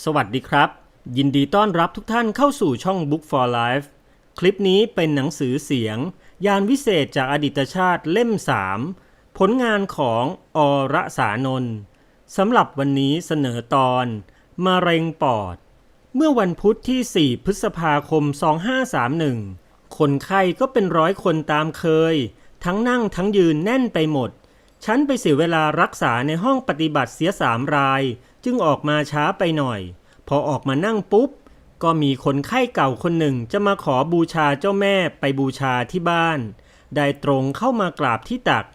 สวัสดีครับ ยินดีต้อนรับทุกท่านเข้าสู่ช่อง Book for Life คลิปนี้เป็นหนังสือเสียง ยานวิเศษจากอดีตชาติเล่ม 3 ผลงานของอรสานนท์สำหรับวันนี้เสนอตอนมะเร็งปอด เมื่อวันพุธที่ 4 พฤษภาคม 2531 คนไข้ก็เป็นร้อยคนตามเคย ทั้งนั่งทั้งยืนแน่นไปหมด ฉันไปเสียเวลารักษาในห้องปฏิบัติเสียสามราย จึงออกมาช้าไปหน่อย พอออกมานั่งปุ๊บ ก็มีคนไข้เก่าคนหนึ่งจะมาขอบูชาเจ้าแม่ไปบูชาที่บ้าน ได้ตรงเข้ามากราบที่ตัก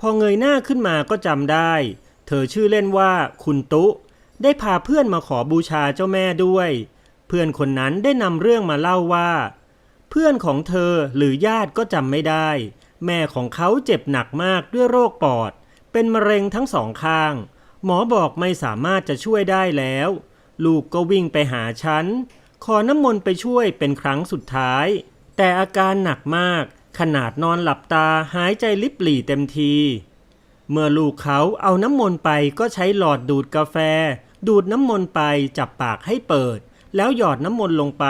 พอเงยหน้าขึ้นมาก็จำได้ เธอชื่อเล่นว่าคุณตุ ได้พาเพื่อนมาขอบูชาเจ้าแม่ด้วย เพื่อนคนนั้นได้นำเรื่องมาเล่าว่า เพื่อนของเธอหรือญาติก็จำไม่ได้ แม่ของเขาเจ็บหนักมากด้วยโรคปอด เป็นมะเร็งทั้งสองข้าง หมอบอกไม่สามารถจะช่วยได้แล้ว ลูกก็วิ่งไปหาฉัน ขอน้ำมนต์ไปช่วยเป็นครั้งสุดท้าย แต่อาการหนักมาก ขนาดนอนหลับตาหายใจลิบหลี่เต็มที เมื่อลูกเขาเอาน้ำมนต์ไปก็ใช้หลอดดูดกาแฟ ดูดน้ำมนต์ไปจับปากให้เปิด แล้วหยอดน้ำมนต์ลงไป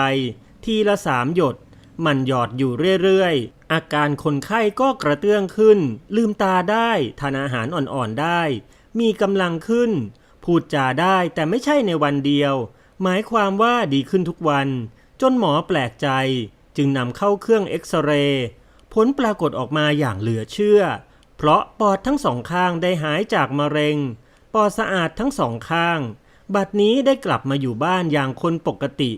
ทีละสามหยด มันหยอดอยู่เรื่อยๆ อาการคนไข้ก็กระเตื้องขึ้น ลืมตาได้ทานอาหารอ่อนๆได้ มีกำลังขึ้น พูดจาได้แต่ไม่ใช่ในวันเดียว หมายความว่าดีขึ้นทุกวัน จนหมอแปลกใจ จึงนำเข้าเครื่องเอ็กซเรย์ผลปรากฏออกมาอย่างเหลือเชื่อ เพราะปอดทั้งสองข้างได้หายจากมะเร็ง ปอดสะอาดทั้งสองข้าง บัดนี้ได้กลับมาอยู่บ้านอย่างคนปกติ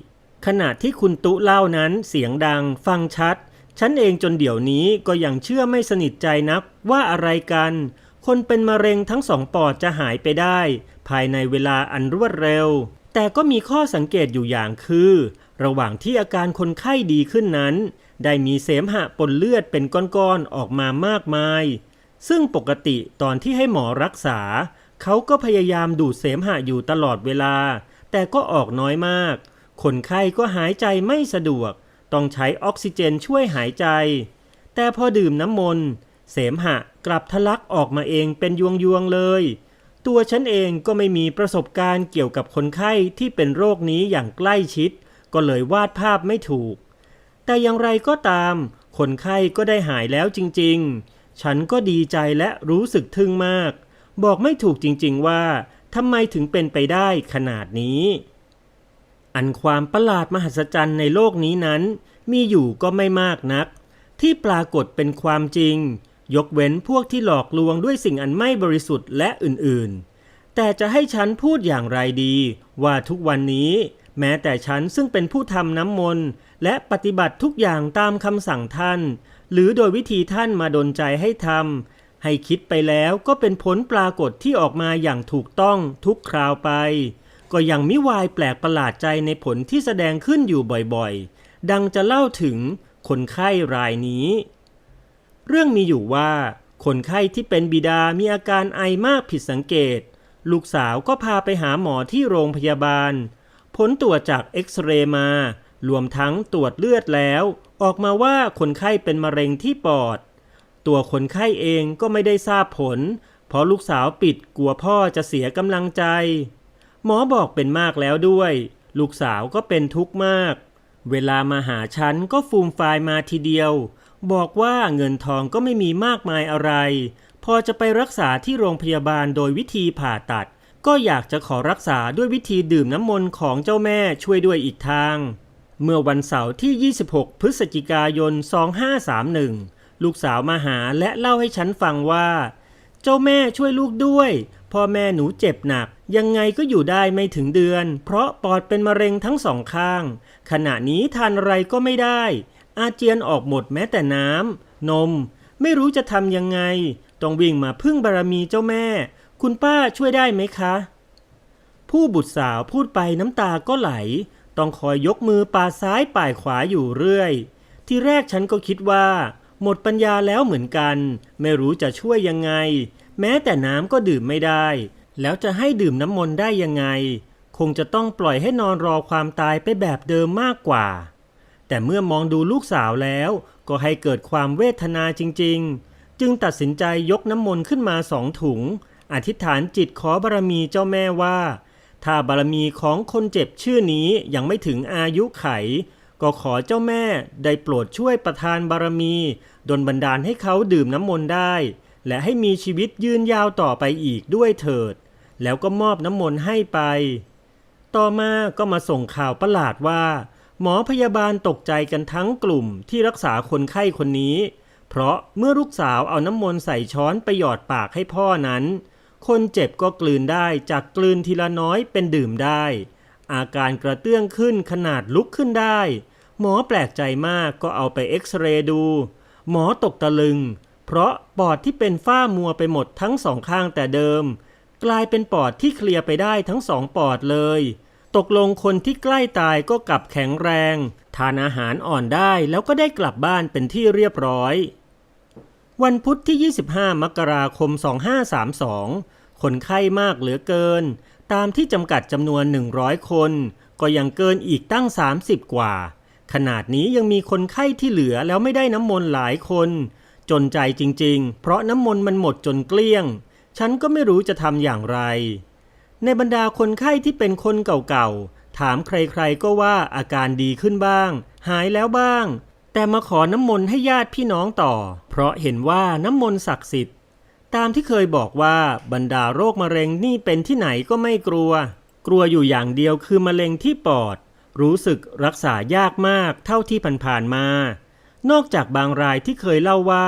ขณะที่คุณตุเล่านั้นเสียงดังฟังชัด ฉันเองจนเดี๋ยวนี้ก็ยังเชื่อไม่สนิทใจนักว่าอะไรกัน คนเป็นมะเร็งทั้งสองปอดจะหายไปได้ ภายในเวลาอันรวดเร็ว แต่ก็มีข้อสังเกตอยู่อย่างคือ ระหว่างที่อาการคนไข้ดีขึ้นนั้น ได้มีเสมหะปนเลือดเป็นก้อนๆออกมามากมาย ซึ่งปกติตอนที่ให้หมอรักษา เขาก็พยายามดูดเสมหะอยู่ตลอดเวลา แต่ก็ออกน้อยมาก คนไข้ก็หายใจไม่สะดวก ต้องใช้ออกซิเจนช่วยหายใจ แต่พอดื่มน้ำมนต์ เสมหะกลับทะลักออกมาเองเป็นยวงๆเลย ตัวฉันเองก็ไม่มีประสบการณ์เกี่ยวกับคนไข้ที่เป็นโรคนี้อย่างใกล้ชิด ก็เลยวาดภาพไม่ถูก แต่อย่างไรก็ตาม คนไข้ก็ได้หายแล้วจริง ๆ ฉันก็ดีใจและรู้สึกทึ่งมาก บอกไม่ถูกจริง ๆ ว่าทำไมถึงเป็นไปได้ขนาดนี้ อันความประหลาดมหัศจรรย์ในโลกนี้นั้น มีอยู่ก็ไม่มากนัก ที่ปรากฏเป็นความจริง ยกเว้นพวกที่หลอกลวงด้วยสิ่งอันไม่บริสุทธิ์และอื่นๆ แต่จะให้ฉันพูดอย่างไรดี ว่าทุกวันนี้ แม้แต่ฉันซึ่งเป็นผู้ทำน้ำมนต์ และปฏิบัติทุกอย่างตามคำสั่งท่าน หรือโดยวิธีท่านมาดนใจให้ทำให้คิดไปแล้วก็เป็นผลปรากฏที่ออกมาอย่างถูกต้องทุกคราวไป ก็ยังมิวายแปลกประหลาดใจในผลที่แสดงขึ้นอยู่บ่อยๆ ดังจะเล่าถึงคนไข้รายนี้ เรื่องมีอยู่ว่า คนไข้ที่เป็นบิดามีอาการไอมากผิดสังเกต ลูกสาวก็พาไปหาหมอที่โรงพยาบาล ผลตรวจจากเอ็กซเรย์มา รวมทั้งตรวจเลือดแล้ว ออกมาว่าคนไข้เป็นมะเร็งที่ปอด ตัวคนไข้เองก็ไม่ได้ทราบผล เพราะลูกสาวปิดกลัวพ่อจะเสียกำลังใจ หมอบอกเป็นมากแล้วด้วย ลูกสาวก็เป็นทุกข์มาก เวลามาหาฉันก็ฟูมไฟายมาทีเดียว บอกว่าเงินทองก็ไม่มีมากมายอะไร พอจะไปรักษาที่โรงพยาบาลโดยวิธีผ่าตัด ก็อยากจะขอรักษาด้วยวิธีดื่มน้ำมนต์ของเจ้าแม่ช่วยด้วยอีกทาง เมื่อวันเสาร์ที่ 26 พฤศจิกายน 2531 ลูกสาวมาหาและเล่าให้ฉันฟังว่า เจ้าแม่ช่วยลูกด้วย พ่อแม่หนูเจ็บหนัก ยังไงก็อยู่ได้ไม่ถึงเดือน เพราะปอดเป็นมะเร็งทั้งสองข้าง ขณะนี้ทานอะไรก็ไม่ได้ อาเจียนออกหมดแม้แต่น้ำนม ไม่รู้จะทำยังไง ต้องวิ่งมาพึ่งบารมีเจ้าแม่ คุณป้าช่วยได้ไหมคะ ผู้บุตรสาวพูดไปน้ำตาก็ไหล ต้องคอยยกมือป่าซ้ายป่ายขวาอยู่เรื่อย ที่แรกฉันก็คิดว่า หมดปัญญาแล้วเหมือนกัน ไม่รู้จะช่วยยังไง แม้แต่น้ำก็ดื่มไม่ได้ แล้วจะให้ดื่มน้ำมนต์ได้ยังไง คงจะต้องปล่อยให้นอนรอความตายไปแบบเดิมมากกว่า แต่เมื่อมองดูลูกสาวแล้วก็ให้เกิดความเวทนาจริง ๆ จึงตัดสินใจยกน้ำมนต์ขึ้นมาสองถุง อธิษฐานจิตขอบารมีเจ้าแม่ว่า ถ้าบารมีของคนเจ็บชื่อนี้ยังไม่ถึงอายุไข ก็ขอเจ้าแม่ได้โปรดช่วยประทานบารมีดลบันดาลให้เขาดื่มน้ำมนต์ได้ และให้มีชีวิตยืนยาวต่อไปอีกด้วยเถิด แล้วก็มอบน้ำมนต์ให้ไป ต่อมาก็มาส่งข่าวประหลาดว่า หมอพยาบาลตกใจกันทั้งกลุ่มที่รักษาคนไข้คนนี้ เพราะเมื่อลูกสาวเอาน้ำมนต์ใส่ช้อนไปหยอดปากให้พ่อนั้น คนเจ็บก็กลืนได้จากกลืนทีละน้อยเป็นดื่มได้ อาการกระเตื้องขึ้นขนาดลุกขึ้นได้ หมอแปลกใจมากก็เอาไปเอ็กซเรย์ดู หมอตกตะลึง เพราะปอดที่เป็นฝ้ามัวไปหมดทั้งสองข้างแต่เดิม กลายเป็นปอดที่เคลียร์ไปได้ทั้งสองปอดเลย ตกลงคนที่ใกล้ตายก็กลับแข็งแรง ทานอาหารอ่อนได้แล้วก็ได้กลับบ้านเป็นที่เรียบร้อย วันพุธที่ 25 มกราคม 2532 คนไข้มากเหลือเกิน ตามที่จำกัดจำนวน 100 คน ก็ยังเกินอีกตั้ง 30 กว่า ขนาดนี้ยังมีคนไข้ที่เหลือแล้วไม่ได้น้ำมนต์หลายคน จนใจจริง ๆ เพราะน้ำมนต์มันหมดจนเกลี้ยง ฉันก็ไม่รู้จะทำอย่างไร ในบรรดาคนไข้ที่เป็นคนเก่าๆ ถามใครๆก็ว่าอาการดีขึ้นบ้าง หายแล้วบ้าง แต่มาขอน้ำมนต์ให้ญาติพี่น้องต่อ เพราะเห็นว่าน้ำมนต์ศักดิ์สิทธิ์ ตามที่เคยบอกว่าบรรดาโรคมะเร็งนี่เป็นที่ไหนก็ไม่กลัว กลัวอยู่อย่างเดียวคือมะเร็งที่ปอด รู้สึกรักษายากมากเท่าที่ผ่านๆมา นอกจากบางรายที่เคยเล่าว่า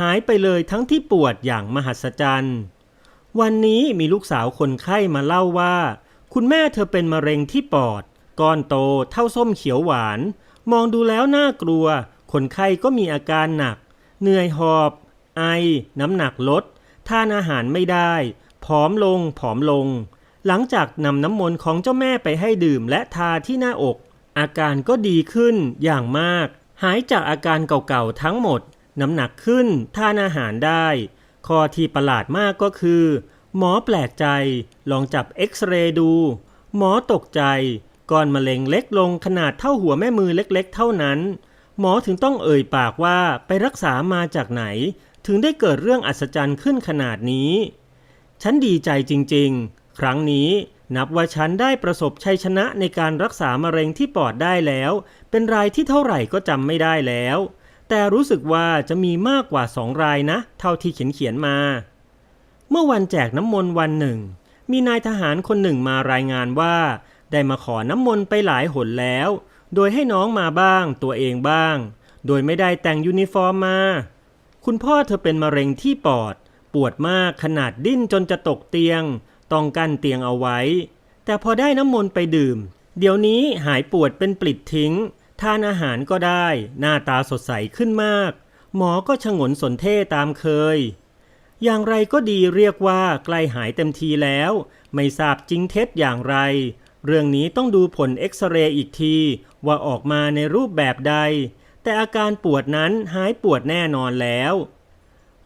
หายไปเลยทั้งที่ปวดอย่างมหัศจรรย์ วันนี้มีลูกสาวคนไข้มาเล่าว่า คุณแม่เธอเป็นมะเร็งที่ปอด ก้อนโตเท่าส้มเขียวหวาน มองดูแล้วน่ากลัว คนไข้ก็มีอาการหนัก เหนื่อยหอบ ไอ น้ำหนักลด ทานอาหารไม่ได้ ผอมลง ผอมลง หลังจากนำน้ำมนต์ของเจ้าแม่ไปให้ดื่มและทาที่หน้าอก อาการก็ดีขึ้นอย่างมาก หายจากอาการเก่าๆทั้งหมด น้ำหนักขึ้น ทานอาหารได้ ข้อที่ประหลาดมากก็คือ หมอแปลกใจลองจับเอ็กซเรย์ดู หมอตกใจก้อนมะเร็งเล็กลงขนาดเท่าหัวแม่มือเล็กๆ เท่านั้น หมอถึงต้องเอ่ยปากว่าไปรักษามาจากไหน ถึงได้เกิดเรื่องอัศจรรย์ขึ้นขนาดนี้ ฉันดีใจจริงๆ ครั้งนี้นับว่าฉันได้ประสบชัยชนะในการรักษามะเร็งที่ปอดได้แล้ว เป็นรายที่เท่าไหร่ก็จำไม่ได้แล้ว แต่รู้สึกว่าจะมีมากกว่าสองรายนะ เท่าที่เขียนเขียนมา เมื่อวันแจกน้ำมนต์วันหนึ่ง มีนายทหารคนหนึ่งมารายงานว่า ได้มาขอน้ำมนต์ไปหลายหนแล้ว โดยให้น้องมาบ้าง ตัวเองบ้าง โดยไม่ได้แต่งยูนิฟอร์มมา คุณพ่อเธอเป็นมะเร็งที่ปอด ปวดมากขนาดดิ้นจนจะตกเตียง ต้องกั้นเตียงเอาไว้ แต่พอได้น้ำมนต์ไปดื่ม เดี๋ยวนี้หายปวดเป็นปลิดทิ้ง ทานอาหารก็ได้หน้าตาสดใสขึ้นมาก หมอก็ชงนสนเท่ตามเคย อย่างไรก็ดีเรียกว่าใกล้หายเต็มทีแล้ว ไม่ทราบจริงเท็จอย่างไร เรื่องนี้ต้องดูผลเอ็กซเรย์อีกที ว่าออกมาในรูปแบบใด แต่อาการปวดนั้นหายปวดแน่นอนแล้ว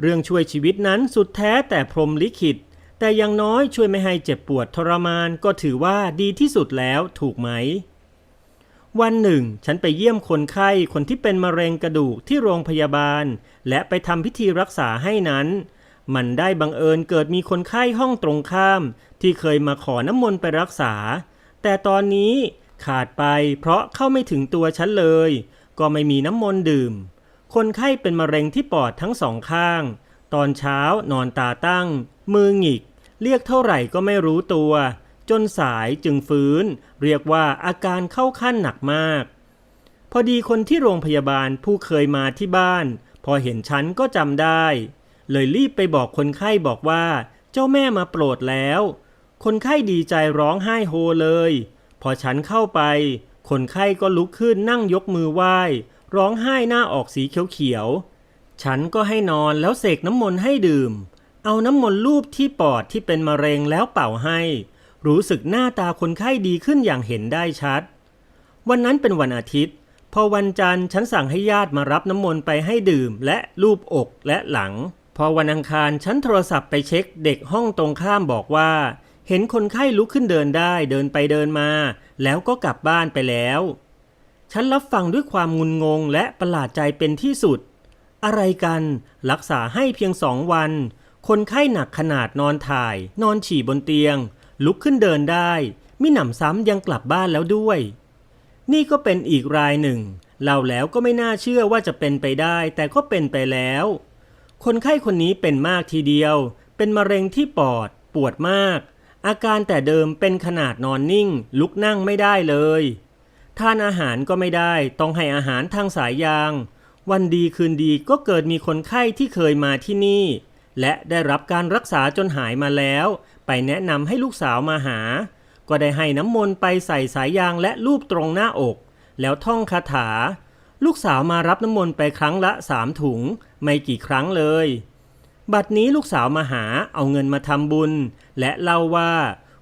เรื่องช่วยชีวิตนั้นสุดแท้แต่พรมลิขิต แต่อยังน้อยช่วยไม่ให้เจ็บปวดทรมานก็ถือว่าดีที่สุดแล้วถูกไหม วันหนึ่ง ฉันไปเยี่ยมคนไข้คนที่เป็นมะเร็งกระดูกที่โรงพยาบาล และไปทำพิธีรักษาให้นั้น มันได้บังเอิญเกิดมีคนไข้ห้องตรงข้าม ที่เคยมาขอน้ำมนต์ไปรักษา แต่ตอนนี้ขาดไปเพราะเข้าไม่ถึงตัวฉันเลย ก็ไม่มีน้ำมนต์ดื่ม คนไข้เป็นมะเร็งที่ปอดทั้งสองข้าง ตอนเช้านอนตาตั้ง มือหงิก เรียกเท่าไหร่ก็ไม่รู้ตัว จนสายจึงฟื้น เรียกว่าอาการเข้าขั้นหนักมาก พอดีคนที่โรงพยาบาลผู้เคยมาที่บ้าน พอเห็นฉันก็จำได้ เลยรีบไปบอกคนไข้บอกว่า เจ้าแม่มาโปรดแล้ว คนไข้ดีใจร้องไห้โฮเลย พอฉันเข้าไป คนไข้ก็ลุกขึ้นนั่งยกมือไหว้ ร้องไห้หน้าออกสีเขียวๆฉันก็ให้นอนแล้วเสกน้ำมนต์ให้ดื่ม เอาน้ำมนต์ลูบที่ปอดที่เป็นมะเร็งแล้วเป่าให้ รู้สึกหน้าตาคนไข้ดีขึ้นอย่างเห็นได้ชัด วันนั้นเป็นวันอาทิตย์ พอวันจันทร์ฉันสั่งให้ญาติมารับน้ำมนต์ไปให้ดื่มและลูบอกและหลัง พอวันอังคารฉันโทรศัพท์ไปเช็คเด็กห้องตรงข้ามบอกว่า เห็นคนไข้ลุกขึ้นเดินได้เดินไปเดินมา แล้วก็กลับบ้านไปแล้ว ฉันรับฟังด้วยความงุนงงและประหลาดใจเป็นที่สุด อะไรกันรักษาให้เพียงสองวัน คนไข้หนักขนาดนอนถ่าย นอนฉี่บนเตียง ลุกขึ้นเดินได้ มิหนำซ้ำยังกลับบ้านแล้วด้วย นี่ก็เป็นอีกรายหนึ่งเล่าแล้วก็ไม่น่าเชื่อว่าจะเป็นไปได้ แต่ก็เป็นไปแล้ว คนไข้คนนี้เป็นมากทีเดียว เป็นมะเร็งที่ปอด ปวดมาก อาการแต่เดิมเป็นขนาดนอนนิ่ง ลุกนั่งไม่ได้เลย ทานอาหารก็ไม่ได้ ต้องให้อาหารทางสายยาง วันดีคืนดีก็เกิดมีคนไข้ที่เคยมาที่นี่ และได้รับการรักษาจนหายมาแล้ว ไปแนะนำให้ลูกสาวมาหา ก็ได้ให้น้ำมนต์ไปใส่สายยางและลูบตรงหน้าอก แล้วท่องคาถา ลูกสาวมารับน้ำมนต์ไปครั้งละสามถุง ไม่กี่ครั้งเลย บัดนี้ลูกสาวมาหาเอาเงินมาทำบุญ และเล่าว่า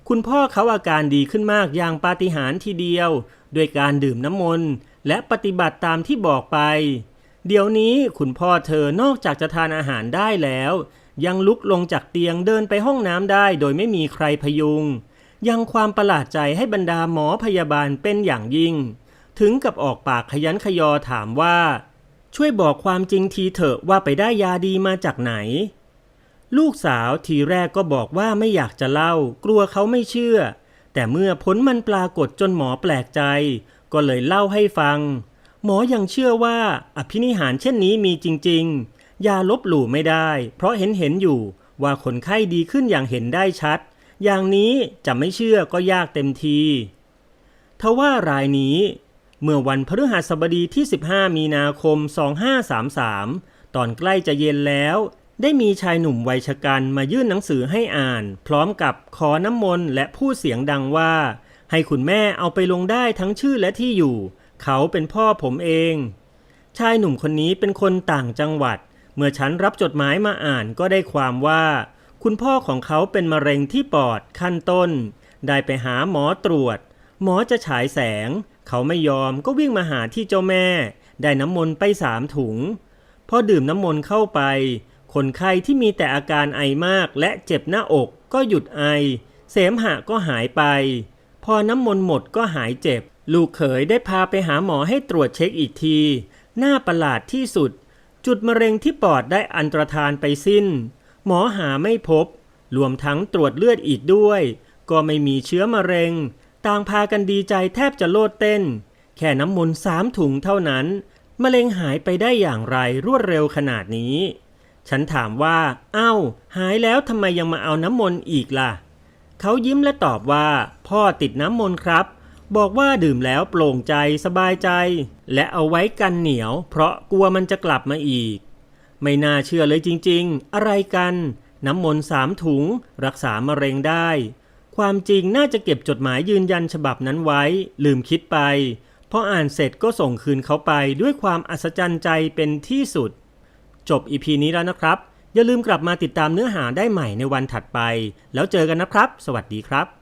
คุณพ่อเขาอาการดีขึ้นมากอย่างปาฏิหาริย์ทีเดียวด้วยการดื่มน้ำมนต์และปฏิบัติตามที่บอกไป เดี๋ยวนี้คุณพ่อเธอนอกจากจะทานอาหารได้แล้ว ยังลุกลงจากเตียงเดินไปห้องน้ำได้โดยไม่มีใครพยุง ยังความประหลาดใจให้บรรดาหมอพยาบาลเป็นอย่างยิ่ง ถึงกับออกปากขยันขยอถามว่า ช่วยบอกความจริงทีเถอะว่าไปได้ยาดีมาจากไหน ลูกสาวทีแรกก็บอกว่าไม่อยากจะเล่า กลัวเขาไม่เชื่อ แต่เมื่อผลมันปรากฏจนหมอแปลกใจ ก็เลยเล่าให้ฟัง หมอยังเชื่อว่าอภินิหารเช่นนี้มีจริง ๆ ย่าลบหลู่ไม่ได้ เพราะเห็นเห็นอยู่ว่าคนไข้ดีขึ้นอย่างเห็นได้ชัด อย่างนี้จะไม่เชื่อก็ยากเต็มทีทว่ารายนี้ เมื่อวันพฤหัสบดีที่ 15 มีนาคม 2533 ตอนใกล้จะเย็นแล้ว ได้มีชายหนุ่มวัยชะกันมายื่นหนังสือให้อ่าน พร้อมกับขอน้ำมนต์และพูดเสียงดังว่า ให้คุณแม่เอาไปลงได้ทั้งชื่อและที่อยู่ เขาเป็นพ่อผมเอง ชายหนุ่มคนนี้เป็นคนต่างจังหวัด เมื่อฉันรับจดหมายมาอ่านก็ได้ความว่า คุณพ่อของเขาเป็นมะเร็งที่ปอดขั้นต้น ได้ไปหาหมอตรวจ หมอจะฉายแสง เขาไม่ยอมก็วิ่งมาหาที่เจ้าแม่ ได้น้ำมนต์ไปสามถุง พอดื่มน้ำมนต์เข้าไป คนไข้ที่มีแต่อาการไอมากและเจ็บหน้าอกก็หยุดไอ เสมหะก็หายไป พอน้ำมนต์หมดก็หายเจ็บ ลูกเขยได้พาไปหาหมอให้ตรวจเช็คอีกที หน้าประหลาดที่สุด จุดมะเร็งที่ปอดได้อันตรธานไปสิ้น หมอหาไม่พบ รวมทั้งตรวจเลือดอีกด้วย ก็ไม่มีเชื้อมะเร็ง ต่างพากันดีใจแทบจะโลดเต้น แค่น้ำมนต์สามถุงเท่านั้น มะเร็งหายไปได้อย่างไรรวดเร็วขนาดนี้ ฉันถามว่า เอ้า หายแล้วทำไมยังมาเอาน้ำมนต์อีกล่ะ เขายิ้มและตอบว่า พ่อติดน้ำมนต์ครับ บอกว่าดื่มแล้วโปร่งใจสบายใจ และเอาไว้กันเหนียว เพราะกลัวมันจะกลับมาอีก ไม่น่าเชื่อเลยจริงๆ อะไรกัน น้ำมนต์สามถุง รักษามะเร็งได้ ความจริงน่าจะเก็บจดหมายยืนยันฉบับนั้นไว้ ลืมคิดไปพออ่านเสร็จก็ส่งคืนเขาไปด้วยความอัศจรรย์ใจเป็นที่สุด จบอีพีนี้แล้วนะครับ อย่าลืมกลับมาติดตามเนื้อหาได้ใหม่ในวันถัดไป แล้วเจอกันนะครับ สวัสดีครับ